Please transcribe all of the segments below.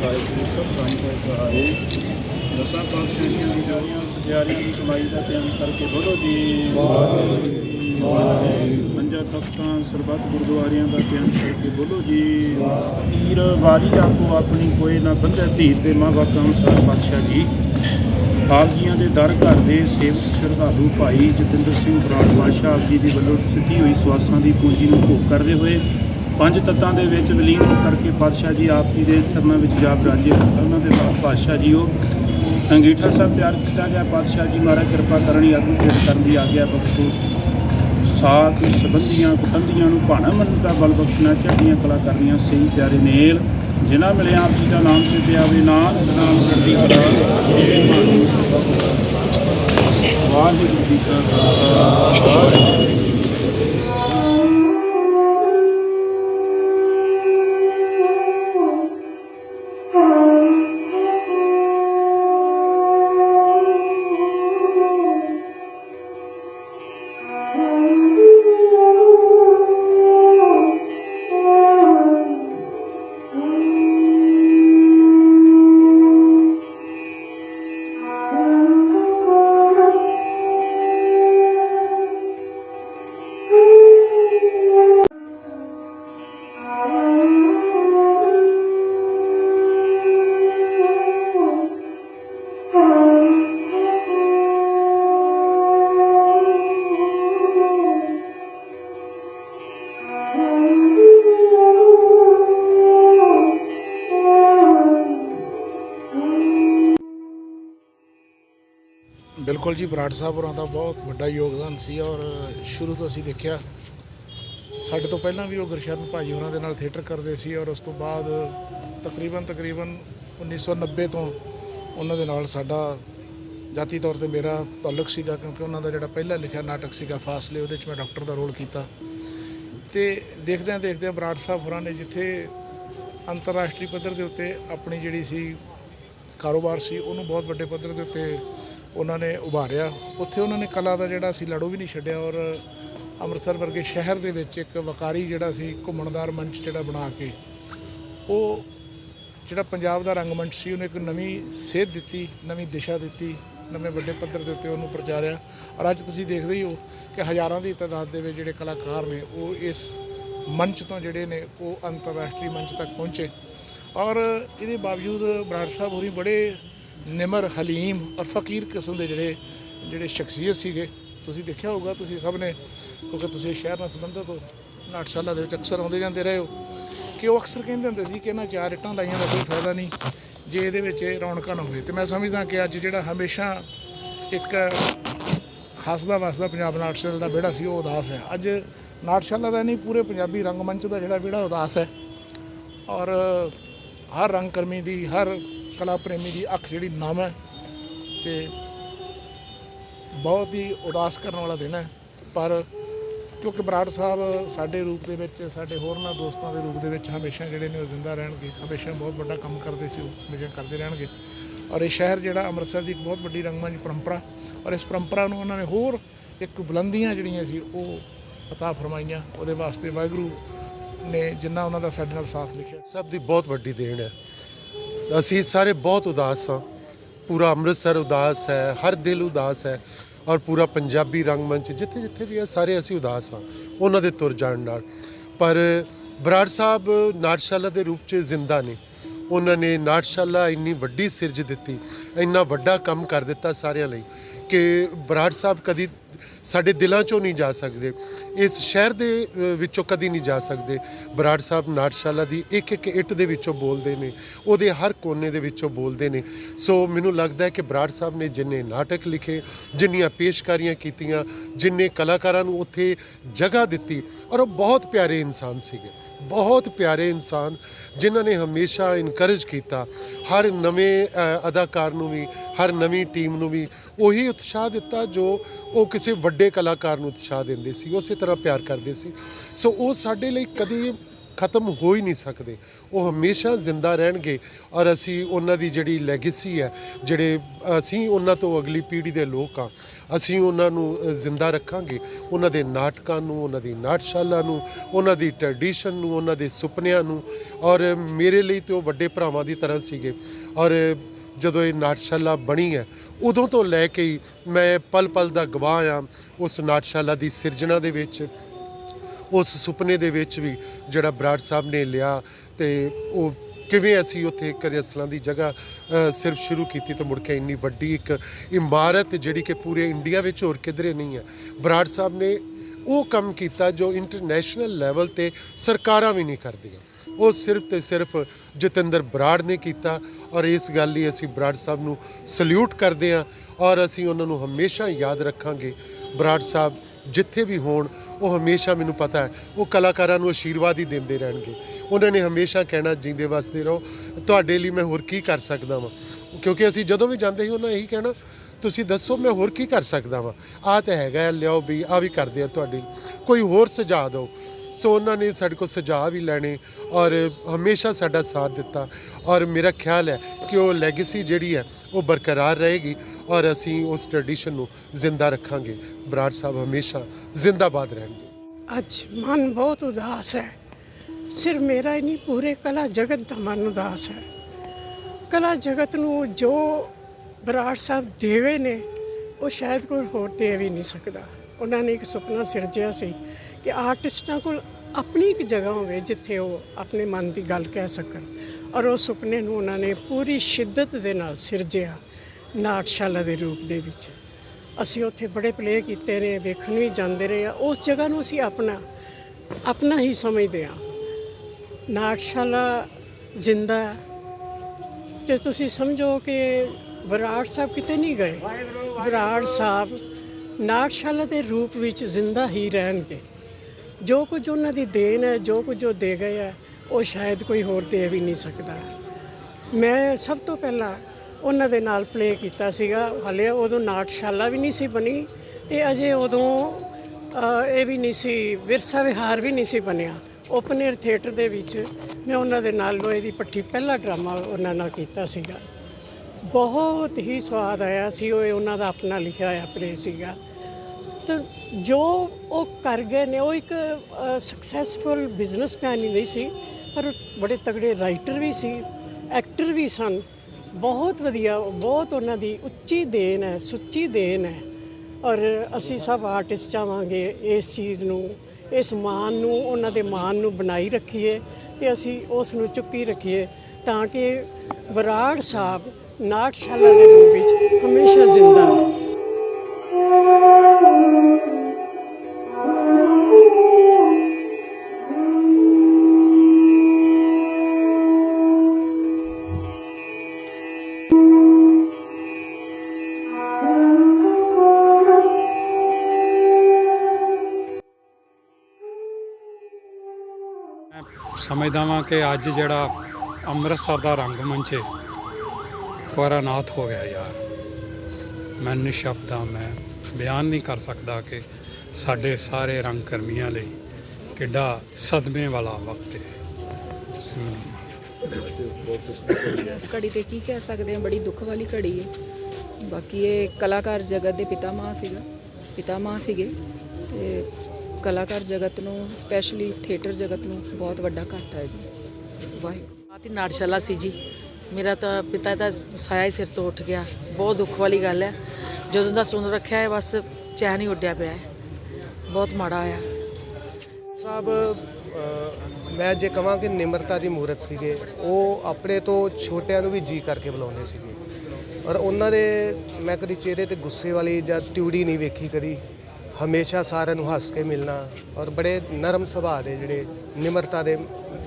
ਬਹਾਦਰ ਸਾਹਿਬ ਜੀ, ਸਭ ਸਹਾਰੇ ਦਸਾਂ ਪਾਤਸ਼ਾਹੀਆਂ ਦੀ ਜੋੜੀਆਂ ਸਜਿਆਰੀ ਦੀ ਕਮਾਈ ਦਾ ਧਿਆਨ ਕਰਕੇ ਬੋਲੋ ਜੀ। ਪੰਜਾਂ ਤਖਤਾਂ, ਸਰਬੱਤ ਗੁਰਦੁਆਰਿਆਂ ਦਾ ਧਿਆਨ ਕਰਕੇ ਬੋਲੋ ਜੀ। ਤੀਰ ਵਾਰੀ ਆਪੋ ਆਪਣੀ ਕੋਈ ਨਾ ਬੰਧੇ ਧੀਰ ਤੇ ਮਾਂ ਬਾਪ ਅਨੁਸਾਰ ਪਾਤਸ਼ਾਹ ਜੀ। ਆਪ ਜੀਆਂ ਦੇ ਦਰ ਘਰ ਦੇ ਸੇਵਕ ਸ਼ਰਧਾਲੂ ਭਾਈ ਜਤਿੰਦਰ ਸਿੰਘ ਬਰਾੜ ਬਾਦਸ਼ਾਹ ਆਪ ਜੀ ਦੀ ਵੱਲੋਂ ਸਿੱਧੀ ਹੋਈ ਸਵਾਸਾਂ ਦੀ ਪੂੰਜੀ ਨੂੰ ਭੋਗ ਕਰਦੇ ਹੋਏ ਪੰਜ ਤੱਤਾਂ ਦੇ ਵਿੱਚ ਵਿਲੀਨ ਕਰਕੇ ਪਾਤਸ਼ਾਹ ਜੀ ਆਪ ਜੀ ਦੇ ਚਰਨਾਂ ਵਿੱਚ ਜਾਪ ਬਰਾਜੇ ਉਹਨਾਂ ਦੇ ਬਾਅਦ ਪਾਤਸ਼ਾਹ ਜੀ ਉਹ ਅੰਗੀਠਾ ਸਾਹਿਬ ਤਿਆਰ ਕੀਤਾ ਗਿਆ। ਪਾਤਸ਼ਾਹ ਜੀ ਮਹਾਰਾਜ ਕਿਰਪਾ ਕਰਨੀ ਆਗੂ ਭੇਟ ਕਰਨ ਦੀ ਆਗਿਆ ਬਖਸ਼ੋ। ਸਾਥ ਸੰਬੰਧੀਆਂ ਕੁਟੰਦੀਆਂ ਨੂੰ ਭਾਣਾ ਮੰਨ ਦਾ ਬਲ ਬਖਸ਼ਣਾ, ਚੜ੍ਹਦੀਆਂ ਕਲਾ ਕਰਨੀਆਂ ਸਹੀ ਪਿਆਰੇ ਨੇਲ। ਜਿਨ੍ਹਾਂ ਮਿਲਿਆ ਆਪ ਜੀ ਦਾ ਨਾਮ ਤੇ ਪਿਆਵੇ ਨਾਨਕ ਨਾਮ ਕਰਦੀ ਕਲਾ ਵਾਹਿਗੁਰੂ ਜੀ ਕਾ ਖਾਲਸਾ ਬਿਲਕੁਲ ਜੀ ਬਰਾੜ ਸਾਹਿਬ ਹੋਰਾਂ ਦਾ ਬਹੁਤ ਵੱਡਾ ਯੋਗਦਾਨ ਸੀ ਔਰ ਸ਼ੁਰੂ ਤੋਂ ਅਸੀਂ ਦੇਖਿਆ, ਸਾਡੇ ਤੋਂ ਪਹਿਲਾਂ ਵੀ ਉਹ ਗੁਰਸ਼ਰਨ ਭਾਜੀ ਹੋਰਾਂ ਦੇ ਨਾਲ ਥੀਏਟਰ ਕਰਦੇ ਸੀ ਔਰ ਉਸ ਤੋਂ ਬਾਅਦ ਤਕਰੀਬਨ ਤਕਰੀਬਨ 1990 ਤੋਂ ਉਹਨਾਂ ਦੇ ਨਾਲ ਸਾਡਾ ਜਾਤੀ ਤੌਰ ਤੇ ਮੇਰਾ ਤਾਲੁਕ ਸੀਗਾ ਕਿਉਂਕਿ ਉਹਨਾਂ ਦਾ ਜਿਹੜਾ ਪਹਿਲਾ ਲਿਖਿਆ ਨਾਟਕ ਸੀਗਾ ਫਾਸਲੇ, ਉਹਦੇ 'ਚ ਮੈਂ ਡਾਕਟਰ ਦਾ ਰੋਲ ਕੀਤਾ। ਤੇ ਦੇਖਦਿਆਂ ਦੇਖਦਿਆਂ ਬਰਾੜ ਸਾਹਿਬ ਹੋਰਾਂ ਨੇ ਜਿੱਥੇ ਅੰਤਰਰਾਸ਼ਟਰੀ ਪੱਧਰ ਦੇ ਉੱਤੇ ਆਪਣੀ ਜਿਹੜੀ ਸੀ ਕਾਰੋਬਾਰ ਸੀ, ਉਹਨੂੰ ਬਹੁਤ ਵੱਡੇ ਪੱਧਰ ਦੇ ਉੱਤੇ ਉਹਨਾਂ ਨੇ ਉਭਾਰਿਆ। ਉੱਥੇ ਉਹਨਾਂ ਨੇ ਕਲਾ ਦਾ ਜਿਹੜਾ ਸੀ ਲੜੋ ਵੀ ਨਹੀਂ ਛੱਡਿਆ ਔਰ ਅੰਮ੍ਰਿਤਸਰ ਵਰਗੇ ਸ਼ਹਿਰ ਦੇ ਵਿੱਚ ਇੱਕ ਵਕਾਰੀ ਜਿਹੜਾ ਸੀ, ਘੁੰਮਣਦਾਰ ਮੰਚ ਜਿਹੜਾ ਬਣਾ ਕੇ, ਉਹ ਜਿਹੜਾ ਪੰਜਾਬ ਦਾ ਰੰਗਮੰਚ ਸੀ, ਉਹਨੇ ਇੱਕ ਨਵੀਂ ਸੇਧ ਦਿੱਤੀ, ਨਵੀਂ ਦਿਸ਼ਾ ਦਿੱਤੀ, ਨਵੇਂ ਵੱਡੇ ਪੱਧਰ ਦੇ ਉੱਤੇ ਉਹਨੂੰ ਪ੍ਰਚਾਰਿਆ। ਔਰ ਅੱਜ ਤੁਸੀਂ ਦੇਖਦੇ ਹੀ ਹੋ ਕਿ ਹਜ਼ਾਰਾਂ ਦੀ ਤਾਦਾਦ ਦੇ ਵਿੱਚ ਜਿਹੜੇ ਕਲਾਕਾਰ ਨੇ, ਉਹ ਇਸ ਮੰਚ ਤੋਂ ਜਿਹੜੇ ਨੇ, ਉਹ ਅੰਤਰਰਾਸ਼ਟਰੀ ਮੰਚ ਤੱਕ ਪਹੁੰਚੇ। ਔਰ ਇਹਦੇ ਬਾਵਜੂਦ ਬਰਾੜ ਸਾਹਿਬ ਹੋਰੀ ਬੜੇ ਨਿਮਰ, ਹਲੀਮ ਔਰ ਫਕੀਰ ਕਿਸਮ ਦੇ ਜਿਹੜੇ ਜਿਹੜੇ ਸ਼ਖਸੀਅਤ ਸੀਗੇ। ਤੁਸੀਂ ਦੇਖਿਆ ਹੋਊਗਾ, ਤੁਸੀਂ ਸਭ ਨੇ, ਕਿਉਂਕਿ ਤੁਸੀਂ ਸ਼ਹਿਰ ਨਾਲ ਸੰਬੰਧਿਤ ਹੋ, ਨਾਟਸ਼ਾਲਾ ਦੇ ਵਿੱਚ ਅਕਸਰ ਆਉਂਦੇ ਜਾਂਦੇ ਰਹੇ ਹੋ, ਕਿ ਉਹ ਅਕਸਰ ਕਹਿੰਦੇ ਹੁੰਦੇ ਸੀ ਕਿ ਇਹਨਾਂ ਚਾਰ ਇੱਟਾਂ ਲਾਈਆਂ ਦਾ ਕੋਈ ਫਾਇਦਾ ਨਹੀਂ, ਜੇ ਇਹਦੇ ਵਿੱਚ ਇਹ ਰੌਣਕਾਂ ਨਾ ਹੋਵੇ। ਤੇ ਮੈਂ ਸਮਝਦਾ ਕਿ ਅੱਜ ਜਿਹੜਾ ਹਮੇਸ਼ਾ ਇੱਕ ਖਾਸਦਾ ਵਸਦਾ ਪੰਜਾਬ ਨਾਟਸ਼ਾਲਾ ਦਾ ਵਿਹੜਾ ਸੀ, ਉਹ ਉਦਾਸ ਹੈ। ਅੱਜ ਨਾਟਸ਼ਾਲਾ ਦਾ ਨਹੀਂ, ਪੂਰੇ ਪੰਜਾਬੀ ਰੰਗਮੰਚ ਦਾ ਜਿਹੜਾ ਵਿਹੜਾ ਉਦਾਸ ਹੈ। ਔਰ ਹਰ ਰੰਗਕਰਮੀ ਦੀ, ਹਰ ਕਲਾ ਪ੍ਰੇਮੀ ਦੀ ਅੱਖ ਜਿਹੜੀ ਨਮ ਹੈ ਤੇ ਬਹੁਤ ਹੀ ਉਦਾਸ ਕਰਨ ਵਾਲਾ ਦਿਨ ਹੈ। ਪਰ ਕਿਉਂਕਿ ਬਰਾੜ ਸਾਹਿਬ ਸਾਡੇ ਰੂਪ ਦੇ ਵਿੱਚ, ਸਾਡੇ ਹੋਰਨਾਂ ਦੋਸਤਾਂ ਦੇ ਰੂਪ ਦੇ ਵਿੱਚ ਹਮੇਸ਼ਾ ਜਿਹੜੇ ਨੇ ਉਹ ਜ਼ਿੰਦਾ ਰਹਿਣਗੇ। ਹਮੇਸ਼ਾ ਬਹੁਤ ਵੱਡਾ ਕੰਮ ਕਰਦੇ ਸੀ, ਉਹ ਹਮੇਸ਼ਾ ਕਰਦੇ ਰਹਿਣਗੇ। ਔਰ ਇਹ ਸ਼ਹਿਰ ਜਿਹੜਾ ਅੰਮ੍ਰਿਤਸਰ ਦੀ ਇੱਕ ਬਹੁਤ ਵੱਡੀ ਰੰਗਮੰਚ ਪਰੰਪਰਾ ਔਰ ਇਸ ਪਰੰਪਰਾ ਨੂੰ ਉਹਨਾਂ ਨੇ ਹੋਰ ਇੱਕ ਬੁਲੰਦੀਆਂ ਜਿਹੜੀਆਂ ਸੀ, ਉਹ ਅਤਾ ਫਰਮਾਈਆਂ। ਉਹਦੇ ਵਾਸਤੇ ਵਾਹਿਗੁਰੂ ਨੇ ਜਿੰਨਾ ਉਹਨਾਂ ਦਾ ਸਾਡੇ ਨਾਲ ਸਾਥ ਲਿਖਿਆ। ਸਭ ਦੀ ਬਹੁਤ ਵੱਡੀ ਦੇਣ ਹੈ। ਅਸੀਂ ਸਾਰੇ ਬਹੁਤ ਉਦਾਸ ਹਾਂ। ਪੂਰਾ ਅੰਮ੍ਰਿਤਸਰ ਉਦਾਸ ਹੈ, ਹਰ ਦਿਲ ਉਦਾਸ ਹੈ ਔਰ ਪੂਰਾ ਪੰਜਾਬੀ ਰੰਗਮੰਚ ਜਿੱਥੇ ਜਿੱਥੇ ਵੀ ਆ ਸਾਰੇ ਅਸੀਂ ਉਦਾਸ ਹਾਂ, ਉਹਨਾਂ ਦੇ ਤੁਰ ਜਾਣ ਨਾਲ। ਪਰ ਬਰਾੜ ਸਾਹਿਬ ਨਾਟਸ਼ਾਲਾ ਦੇ ਰੂਪ 'ਚ ਜ਼ਿੰਦਾ ਨੇ। ਉਹਨਾਂ ਨੇ ਨਾਟਸ਼ਾਲਾ ਇੰਨੀ ਵੱਡੀ ਸਿਰਜ ਦਿੱਤੀ, ਇੰਨਾ ਵੱਡਾ ਕੰਮ ਕਰ ਦਿੱਤਾ ਸਾਰਿਆਂ ਲਈ ਕਿ ਬਰਾੜ ਸਾਹਿਬ ਕਦੀ ਸਾਡੇ ਦਿਲਾਂ ਚੋਂ ਨਹੀਂ ਜਾ ਸਕਦੇ। ਇਸ ਸ਼ਹਿਰ ਦੇ ਵਿੱਚੋਂ ਕਦੀ ਨਹੀਂ ਜਾ ਸਕਦੇ। ਬਰਾੜ ਸਾਹਿਬ ਨਾਟਸ਼ਾਲਾ ਦੀ ਇੱਕ ਇੱਕ ਇੱਟ ਦੇ ਵਿੱਚੋਂ ਬੋਲਦੇ ਨੇ। ਉਹਦੇ ਹਰ ਕੋਨੇ ਦੇ ਵਿੱਚੋਂ ਬੋਲਦੇ ਨੇ। ਸੋ ਮੈਨੂੰ ਲੱਗਦਾ ਹੈ ਕਿ ਬਰਾੜ ਸਾਹਿਬ ਨੇ ਜਿੰਨੇ ਨਾਟਕ ਲਿਖੇ, ਜਿੰਨੀਆਂ ਪੇਸ਼ਕਾਰੀਆਂ ਕੀਤੀਆਂ, ਜਿੰਨੇ ਕਲਾਕਾਰਾਂ ਨੂੰ ਉੱਥੇ ਜਗ੍ਹਾ ਦਿੱਤੀ ਔਰ ਉਹ ਬਹੁਤ ਪਿਆਰੇ ਇਨਸਾਨ ਸੀਗੇ। ਬਹੁਤ ਪਿਆਰੇ ਇਨਸਾਨ ਜਿਨ੍ਹਾਂ ਨੇ ਹਮੇਸ਼ਾ ਇਨਕਰੇਜ ਕੀਤਾ। ਹਰ ਨਵੇਂ ਅਦਾਕਾਰ ਨੂੰ ਵੀ, ਹਰ ਨਵੀਂ ਟੀਮ ਨੂੰ ਵੀ ਉਹੀ ਉਤਸ਼ਾਹ ਦਿੱਤਾ ਜੋ ਉਹ ਕਿਸੇ ਵੱਡੇ ਕਲਾਕਾਰ ਨੂੰ ਉਤਸ਼ਾਹ ਦਿੰਦੇ ਸੀ, ਉਸੇ ਤਰ੍ਹਾਂ ਪਿਆਰ ਕਰਦੇ ਸੀ। ਸੋ ਉਹ ਸਾਡੇ ਲਈ ਕਦੀ ਖਤਮ ਹੋ ਹੀ ਨਹੀਂ ਸਕਦੇ। ਉਹ ਹਮੇਸ਼ਾ ਜ਼ਿੰਦਾ ਰਹਿਣਗੇ ਔਰ ਅਸੀਂ ਉਹਨਾਂ ਦੀ ਜਿਹੜੀ ਲੈਗੇਸੀ ਹੈ, ਜਿਹੜੇ ਅਸੀਂ ਉਹਨਾਂ ਤੋਂ ਅਗਲੀ ਪੀੜ੍ਹੀ ਦੇ ਲੋਕ ਆ ਅਸੀਂ ਉਹਨਾਂ ਨੂੰ ਜ਼ਿੰਦਾ ਰੱਖਾਂਗੇ। ਉਹਨਾਂ ਦੇ ਨਾਟਕਾਂ ਨੂੰ, ਉਹਨਾਂ ਦੀ ਨਾਟਸ਼ਾਲਾ ਨੂੰ, ਉਹਨਾਂ ਦੀ ਟ੍ਰੈਡੀਸ਼ਨ ਨੂੰ, ਉਹਨਾਂ ਦੇ ਸੁਪਨਿਆਂ ਨੂੰ ਔਰ ਮੇਰੇ ਲਈ ਤੇ ਉਹ ਵੱਡੇ ਭਰਾਵਾਂ ਦੀ ਤਰ੍ਹਾਂ ਸੀਗੇ। ਔਰ ਜਦੋਂ ਇਹ ਨਾਟਸ਼ਾਲਾ ਬਣੀ ਹੈ, ਉਦੋਂ ਤੋਂ ਲੈ ਕੇ ਹੀ ਮੈਂ ਪਲ ਪਲ ਦਾ ਗਵਾਹ ਆ ਉਸ ਨਾਟਸ਼ਾਲਾ ਦੀ ਸਿਰਜਣਾ ਦੇ ਵਿੱਚ। ਉਸ ਸੁਪਨੇ ਦੇ ਵਿੱਚ ਵੀ ਜਿਹੜਾ ਬਰਾੜ ਸਾਹਿਬ ਨੇ ਲਿਆ ਤੇ ਉਹ ਕਿਵੇਂ ਅਸੀਂ ਉੱਥੇ ਕਰਿਆਸਲਾਂ ਦੀ ਜਗ੍ਹਾ ਸਿਰਫ ਸ਼ੁਰੂ ਕੀਤੀ ਤੇ ਮੁੜ ਕੇ ਇੰਨੀ ਵੱਡੀ ਇੱਕ ਇਮਾਰਤ ਜਿਹੜੀ ਕਿ ਪੂਰੇ ਇੰਡੀਆ ਵਿੱਚ ਹੋਰ ਕਿਧਰੇ ਨਹੀਂ ਹੈ। ਬਰਾੜ ਸਾਹਿਬ ਨੇ ਉਹ ਕੰਮ ਕੀਤਾ ਜੋ ਇੰਟਰਨੈਸ਼ਨਲ ਲੈਵਲ ਤੇ ਸਰਕਾਰਾਂ ਵੀ ਨਹੀਂ ਕਰਦੀਆਂ। ਉਹ ਸਿਰਫ ਤੇ ਸਿਰਫ ਜਤਿੰਦਰ ਬਰਾੜ ਨੇ ਕੀਤਾ ਔਰ ਇਸ ਗੱਲ ਲਈ ਅਸੀਂ ਬਰਾੜ ਸਾਹਿਬ ਨੂੰ ਸਲੂਟ ਕਰਦੇ ਹਾਂ ਔਰ ਅਸੀਂ ਉਹਨਾਂ ਨੂੰ ਹਮੇਸ਼ਾ ਯਾਦ ਰੱਖਾਂਗੇ। ਬਰਾੜ ਸਾਹਿਬ ਜਿੱਥੇ ਵੀ ਹੋਣ ਉਹ ਹਮੇਸ਼ਾ ਮੈਨੂੰ ਪਤਾ ਹੈ। ਉਹ ਕਲਾਕਾਰਾਂ ਨੂੰ ਆਸ਼ੀਰਵਾਦ ਹੀ ਦਿੰਦੇ ਰਹਿਣਗੇ। ਉਹਨਾਂ ਨੇ ਹਮੇਸ਼ਾ ਕਹਿਣਾ ਜਿੰਦੇ ਵਸਦੇ ਰਹੋ। ਤੁਹਾਡੇ ਲਈ ਮੈਂ ਹੋਰ ਕੀ ਕਰ ਸਕਦਾ ਵਾਂ? ਕਿਉਂਕਿ ਅਸੀਂ ਜਦੋਂ ਵੀ ਜਾਂਦੇ ਸੀ ਉਹਨਾਂ ਇਹੀ ਕਹਿਣਾ ਤੁਸੀਂ ਦੱਸੋ ਮੈਂ ਹੋਰ ਕੀ ਕਰ ਸਕਦਾ ਵਾਂ? ਆਹ ਤਾਂ ਹੈਗਾ ਹੈ, ਲਿਆਓ ਵੀ ਆ ਵੀ ਕਰਦੇ ਆ ਤੁਹਾਡੀ ਕੋਈ ਹੋਰ ਸੁਝਾਅ ਦਿਓ। ਸੋ ਉਹਨਾਂ ਨੇ ਸਾਡੇ ਕੋਲ ਸੁਝਾਅ ਵੀ ਲੈਣੇ ਔਰ ਹਮੇਸ਼ਾ ਸਾਡਾ ਸਾਥ ਦਿੱਤਾ। ਔਰ ਮੇਰਾ ਖਿਆਲ ਹੈ ਕਿ ਉਹ ਲੈਗੇਸੀ ਜਿਹੜੀ ਹੈ ਉਹ ਬਰਕਰਾਰ ਰਹੇਗੀ। ਔਰ ਅਸੀਂ ਉਸ ਟ੍ਰੈਡੀਸ਼ਨ ਨੂੰ ਜ਼ਿੰਦਾ ਰੱਖਾਂਗੇ। ਬਰਾੜ ਸਾਹਿਬ ਹਮੇਸ਼ਾ ਜ਼ਿੰਦਾਬਾਦ ਰਹਿਣਗੇ। ਅੱਜ ਮਨ ਬਹੁਤ ਉਦਾਸ ਹੈ। ਸਿਰਫ ਮੇਰਾ ਹੀ ਨਹੀਂ, ਪੂਰੇ ਕਲਾ ਜਗਤ ਦਾ ਮਨ ਉਦਾਸ ਹੈ। ਕਲਾ ਜਗਤ ਨੂੰ ਜੋ ਬਰਾੜ ਸਾਹਿਬ ਦੇਵੇ ਨੇ, ਉਹ ਸ਼ਾਇਦ ਕੋਈ ਹੋਰ ਦੇ ਵੀ ਨਹੀਂ ਸਕਦਾ। ਉਹਨਾਂ ਨੇ ਇੱਕ ਸੁਪਨਾ ਸਿਰਜਿਆ ਸੀ ਕਿ ਆਰਟਿਸਟਾਂ ਕੋਲ ਆਪਣੀ ਇੱਕ ਜਗ੍ਹਾ ਹੋਵੇ ਜਿੱਥੇ ਉਹ ਆਪਣੇ ਮਨ ਦੀ ਗੱਲ ਕਹਿ ਸਕਣ। ਔਰ ਉਹ ਸੁਪਨੇ ਨੂੰ ਉਹਨਾਂ ਨੇ ਪੂਰੀ ਸ਼ਿੱਦਤ ਦੇ ਨਾਲ ਸਿਰਜਿਆ। ਨਾਟਸ਼ਾਲਾ ਦੇ ਰੂਪ ਦੇ ਵਿੱਚ। ਅਸੀਂ ਉੱਥੇ ਬੜੇ ਪਲੇ ਕੀਤੇ ਨੇ ਵੇਖਣ ਵੀ ਜਾਂਦੇ ਰਹੇ ਆ। ਉਸ ਜਗ੍ਹਾ ਨੂੰ ਅਸੀਂ ਆਪਣਾ ਆਪਣਾ ਹੀ ਸਮਝਦੇ ਆ ਨਾਟਸ਼ਾਲਾ ਜ਼ਿੰਦਾ ਹੈ। ਤੇ ਤੁਸੀਂ ਸਮਝੋ ਕਿ ਬਰਾੜ ਸਾਹਿਬ ਕਿਤੇ ਨਹੀਂ ਗਏ। ਬਰਾੜ ਸਾਹਿਬ ਨਾਟਸ਼ਾਲਾ ਦੇ ਰੂਪ ਵਿੱਚ ਜ਼ਿੰਦਾ ਹੀ ਰਹਿਣਗੇ। ਜੋ ਕੁਝ ਉਹਨਾਂ ਦੀ ਦੇਣ ਹੈ, ਜੋ ਕੁਝ ਉਹ ਦੇ ਗਏ ਹੈ, ਉਹ ਸ਼ਾਇਦ ਕੋਈ ਹੋਰ ਦੇ ਵੀ ਨਹੀਂ ਸਕਦਾ। ਮੈਂ ਸਭ ਤੋਂ ਪਹਿਲਾਂ ਉਹਨਾਂ ਦੇ ਨਾਲ ਪਲੇ ਕੀਤਾ ਸੀਗਾ। ਹਾਲੇ ਉਦੋਂ ਨਾਟਸ਼ਾਲਾ ਵੀ ਨਹੀਂ ਸੀ ਬਣੀ ਤੇ ਅਜੇ ਉਦੋਂ ਇਹ ਵੀ ਨਹੀਂ ਸੀ, ਵਿਰਸਾ ਵਿਹਾਰ ਵੀ ਨਹੀਂ ਸੀ ਬਣਿਆ। ਓਪਨ 에ਅਰ ਥੀਏਟਰ ਦੇ ਵਿੱਚ ਮੈਂ ਉਹਨਾਂ ਦੇ ਨਾਲ ਲੋਹੇ ਦੀ ਪੱਠੀ ਪਹਿਲਾ ਡਰਾਮਾ ਉਹਨਾਂ ਨਾਲ ਕੀਤਾ ਸੀਗਾ। ਬਹੁਤ ਹੀ ਸਵਾਦ ਆਇਆ ਸੀ, ਉਹ ਉਹਨਾਂ ਦਾ ਆਪਣਾ ਲਿਖਿਆ ਹੋਇਆ ਪਲੇ ਸੀਗਾ। ਤਾਂ ਜੋ ਉਹ ਕਰ ਗਏ ਨੇ, ਉਹ ਇੱਕ ਸਕਸੈਸਫੁਲ ਬਿਜ਼ਨਸਮੈਨ ਹੀ ਨਹੀਂ ਸੀ, ਪਰ ਉਹ ਬੜੇ ਤਗੜੇ ਰਾਈਟਰ ਵੀ ਸੀ ਐਕਟਰ ਵੀ ਸਨ। ਬਹੁਤ ਵਧੀਆ, ਬਹੁਤ ਉਹਨਾਂ ਦੀ ਉੱਚੀ ਦੇਣ ਹੈ, ਸੁੱਚੀ ਦੇਣ ਹੈ। ਔਰ ਅਸੀਂ ਸਭ ਆਰਟਿਸਟ ਚਾਹਾਂਗੇ ਇਸ ਚੀਜ਼ ਨੂੰ, ਇਸ ਮਾਨ ਨੂੰ, ਉਹਨਾਂ ਦੇ ਮਾਨ ਨੂੰ ਬਣਾਈ ਰੱਖੀਏ ਤੇ ਅਸੀਂ ਉਸ ਨੂੰ ਚੁੱਕੀ ਰੱਖੀਏ ਤਾਂ ਕਿ ਬਰਾੜ ਸਾਹਿਬ ਨਾਟਸ਼ਾਲਾ ਦੇ ਰੂਪ ਵਿੱਚ ਹਮੇਸ਼ਾ ਸਮਝਦਾ ਵਾਂ ਕਿ ਅੱਜ ਜਿਹੜਾ ਅੰਮ੍ਰਿਤਸਰ ਦਾ ਰੰਗਮੰਚ ਹੈ ਇੱਕ ਵਾਰ ਅਨਾਥ ਹੋ ਗਿਆ ਯਾਰ। ਮੈਂ ਨਿਸ਼ਬਦਾਂ ਮੈਂ ਬਿਆਨ ਨਹੀਂ ਕਰ ਸਕਦਾ ਕਿ ਸਾਡੇ ਸਾਰੇ ਰੰਗ ਕਰਮੀਆਂ ਲਈ ਕਿੱਡਾ ਸਦਮੇ ਵਾਲਾ ਵਕਤ ਹੈ ਇਸ ਘੜੀ ਤੇ ਕੀ ਕਹਿ ਸਕਦੇ ਹਾਂ, ਬੜੀ ਦੁੱਖ ਵਾਲੀ ਘੜੀ ਹੈ ਬਾਕੀ ਇਹ ਕਲਾਕਾਰ ਜਗਤ ਦੇ ਪਿਤਾਮਾ ਸੀਗਾ, ਪਿਤਾਮਾ ਸੀਗੇ ਤੇ ਕਲਾਕਾਰ ਜਗਤ ਨੂੰ ਸਪੈਸ਼ਲੀ ਥੀਏਟਰ ਜਗਤ ਨੂੰ ਬਹੁਤ ਵੱਡਾ ਘਾਟਾ ਹੈ ਜੀ। ਵਾਹਿਗੁਰੂ। ਬਾਤ ਹੀ ਨਾਟਸ਼ਾਲਾ ਸੀ ਜੀ। ਮੇਰਾ ਤਾਂ ਪਿਤਾ ਦਾ ਸਾਇਆ ਹੀ ਸਿਰ ਤੋਂ ਉੱਠ ਗਿਆ। ਬਹੁਤ ਦੁੱਖ ਵਾਲੀ ਗੱਲ ਹੈ। ਜਦੋਂ ਦਾ ਸੁਣ ਰੱਖਿਆ ਹੈ ਬਸ ਚੈਨ ਹੀ ਉੱਡਿਆ ਪਿਆ ਹੈ। ਬਹੁਤ ਮਾੜਾ ਆਇਆ ਸਾਹਿਬ ਮੈਂ ਜੇ ਕਹਾਂ ਕਿ ਨਿਮਰਤਾ ਦੀ ਮੂਰਤ ਸੀਗੇ ਉਹ ਆਪਣੇ ਤੋਂ ਛੋਟਿਆਂ ਨੂੰ ਵੀ ਜੀ ਕਰਕੇ ਬੁਲਾਉਂਦੇ ਸੀਗੇ। ਔਰ ਉਹਨਾਂ ਦੇ ਮੈਂ ਕਦੀ ਚਿਹਰੇ ਤੇ ਗੁੱਸੇ ਵਾਲੀ ਜਾਂ ਤਿਉੜੀ ਨਹੀਂ ਵੇਖੀ ਕਦੀ। ਹਮੇਸ਼ਾ ਸਾਰਿਆਂ ਨੂੰ ਹੱਸ ਕੇ ਮਿਲਣਾ ਔਰ ਬੜੇ ਨਰਮ ਸੁਭਾਅ ਦੇ ਜਿਹੜੇ ਨਿਮਰਤਾ ਦੇ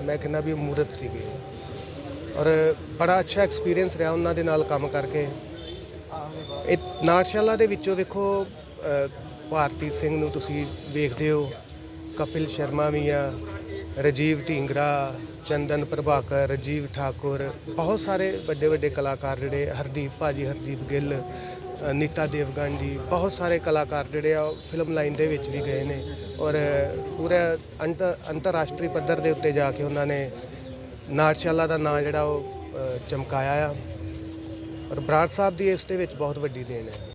ਮੈਂ ਕਹਿੰਦਾ ਵੀ ਮੂਰਤ ਸੀਗੇ। ਔਰ ਬੜਾ ਅੱਛਾ ਐਕਸਪੀਰੀਅੰਸ ਰਿਹਾ ਉਹਨਾਂ ਦੇ ਨਾਲ ਕੰਮ ਕਰਕੇ। ਇਹ ਨਾਟਸ਼ਾਲਾ ਦੇ ਵਿੱਚੋਂ ਵੇਖੋ ਭਾਰਤੀ ਸਿੰਘ ਨੂੰ ਤੁਸੀਂ ਵੇਖਦੇ ਹੋ। ਕਪਿਲ ਸ਼ਰਮਾ ਵੀ ਆ, ਰਜੀਵ ਢੀਂਗਰਾ, ਚੰਦਨ ਪ੍ਰਭਾਕਰ, ਰਜੀਵ ਠਾਕੁਰ, ਬਹੁਤ ਸਾਰੇ ਵੱਡੇ ਵੱਡੇ ਕਲਾਕਾਰ ਜਿਹੜੇ ਹਰਦੀਪ, ਭਾਜੀ ਹਰਦੀਪ ਗਿੱਲ ਨੀਤਾ ਦੇਵਗਨ ਜੀ, ਬਹੁਤ ਸਾਰੇ ਕਲਾਕਾਰ ਜਿਹੜੇ ਆ ਫਿਲਮ ਲਾਈਨ ਦੇ ਵਿੱਚ ਵੀ ਗਏ ਨੇ। ਔਰ ਪੂਰੇ ਅੰਤਰ ਅੰਤਰਰਾਸ਼ਟਰੀ ਪੱਧਰ ਦੇ ਉੱਤੇ ਜਾ ਕੇ ਉਹਨਾਂ ਨੇ ਨਾਟਸ਼ਾਲਾ ਦਾ ਨਾਂ ਜਿਹੜਾ ਉਹ ਚਮਕਾਇਆ ਆ। ਔਰ ਬਰਾੜ ਸਾਹਿਬ ਦੀ ਇਸ ਦੇ ਵਿੱਚ ਬਹੁਤ ਵੱਡੀ ਦੇਣ ਹੈ।